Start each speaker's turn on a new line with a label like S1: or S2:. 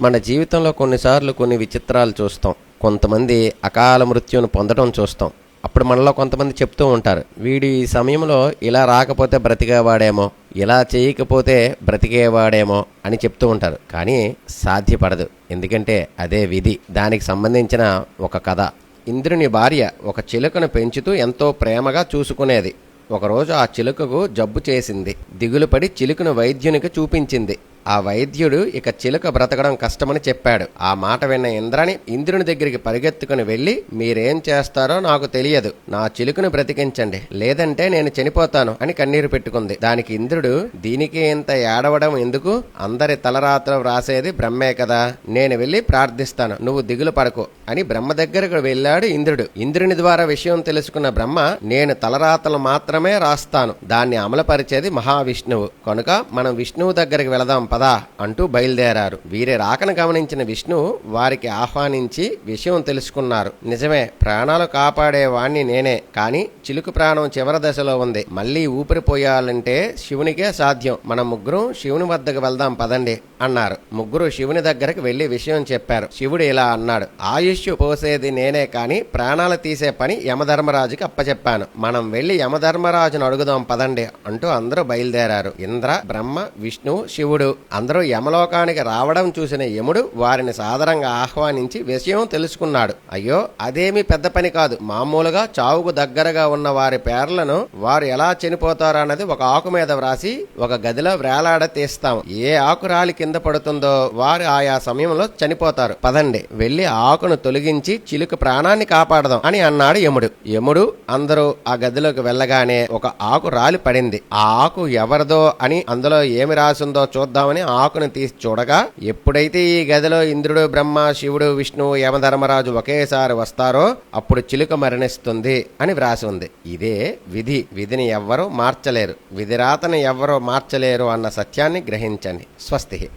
S1: మన జీవితంలో కొన్నిసార్లు కొన్ని విచిత్రాలు చూస్తాం. కొంతమంది అకాల మృత్యువును పొందడం చూస్తాం. అప్పుడు మనలో కొంతమంది చెప్తూ ఉంటారు వీడు ఈ సమయంలో ఇలా రాకపోతే బ్రతికేవాడేమో ఇలా చేయకపోతే బ్రతికేవాడేమో అని చెప్తూ ఉంటారు. కానీ సాధ్యపడదు. ఎందుకంటే అదే విధి. దానికి సంబంధించిన ఒక కథ. ఇంద్రుని భార్య ఒక చిలుకను పెంచుతూ ఎంతో ప్రేమగా చూసుకునేది. ఒకరోజు ఆ చిలుకకు జబ్బు చేసింది. దిగులుపడి చిలుకను వైద్యునికి చూపించింది. ఆ వైద్యుడు ఇక చిలుక బ్రతకడం కష్టమని చెప్పాడు. ఆ మాట విన్న ఇంద్రని ఇంద్రుని దగ్గరికి పరిగెత్తుకుని వెళ్ళి మీరేం చేస్తారో నాకు తెలియదు. నా చిలుకను బ్రతికించండి. లేదంటే నేను చనిపోతాను అని కన్నీరు పెట్టుకుంది. దానికి ఇంద్రుడు దీనికి ఇంత ఏడవడం ఎందుకు? అందరి తలరాత్రం వ్రాసేది బ్రహ్మే కదా. నేను వెళ్ళి ప్రార్థిస్తాను. నువ్వు దిగులు పడకు అని బ్రహ్మ దగ్గరకు వెళ్ళాడు ఇంద్రుడు. ఇంద్రుని ద్వారా విషయం తెలుసుకున్న బ్రహ్మ నేను తలరాతలు మాత్రమే రాస్తాను. దాన్ని అమలుపరిచేది మహావిష్ణువు. కనుక మనం విష్ణువు దగ్గరికి వెళదాం పద అంటూ బయలుదేరారు. వీరి రాకను గమనించిన విష్ణు వారికి ఆహ్వానించి విషయం తెలుసుకున్నారు. నిజమే ప్రాణాలు కాపాడేవాణ్ణి నేనే కానీ చిలుకు ప్రాణం చివరి దశలో ఉంది. మళ్ళీ ఊపిరిపోయాలంటే శివునికే సాధ్యం. మన ముగ్గురం శివుని వద్దకు వెళ్దాం పదండి అన్నారు. ముగ్గురు శివుని దగ్గరకు వెళ్ళి విషయం చెప్పారు. శివుడు ఇలా అన్నాడు. ఆయుష్ పోసేది నేనే కాని ప్రాణాలు తీసే పని యమధర్మరాజుకి అప్పచెప్పాను. మనం వెళ్ళి యమధర్మరాజును అడుగుదాం పదండి అంటూ అందరూ బయలుదేరారు. ఇంద్ర బ్రహ్మ విష్ణువు శివుడు అందరూ యమలోకానికి రావడం చూసిన యముడు వారిని సాదరంగా ఆహ్వానించి విషయం తెలుసుకున్నాడు. అయ్యో అదేమి పెద్ద పని కాదు. మామూలుగా చావుకు దగ్గరగా ఉన్న వారి పేర్లను వారు ఎలా చనిపోతారన్నది ఒక ఆకు మీద వ్రాసి ఒక గదిలో వేలాడ తీస్తాం. ఏ ఆకు రాలి కింద పడుతుందో వారు ఆయా సమయంలో చనిపోతారు. పదండి వెళ్ళి ఆకును తొలగించి చిలుక ప్రాణాన్ని కాపాడదాం అని అన్నాడు యముడు. యముడు అందరూ ఆ గదిలోకి వెళ్ళగానే ఒక ఆకు రాలి పడింది. ఆ ఆకు ఎవరిదో అని అందులో ఏమి రాసిందో చూద్దామని ఆకును తీసి చూడగా ఎప్పుడైతే ఈ గదిలో ఇంద్రుడు బ్రహ్మ శివుడు విష్ణువు యమధర్మరాజు ఒకేసారి వస్తారో అప్పుడు చిలుక మరణిస్తుంది అని వ్రాసి ఉంది. ఇదే విధి. విధిని ఎవ్వరూ మార్చలేరు. విధిరాతని ఎవ్వరూ మార్చలేరు అన్న సత్యాన్ని గ్రహించండి. స్వస్తి.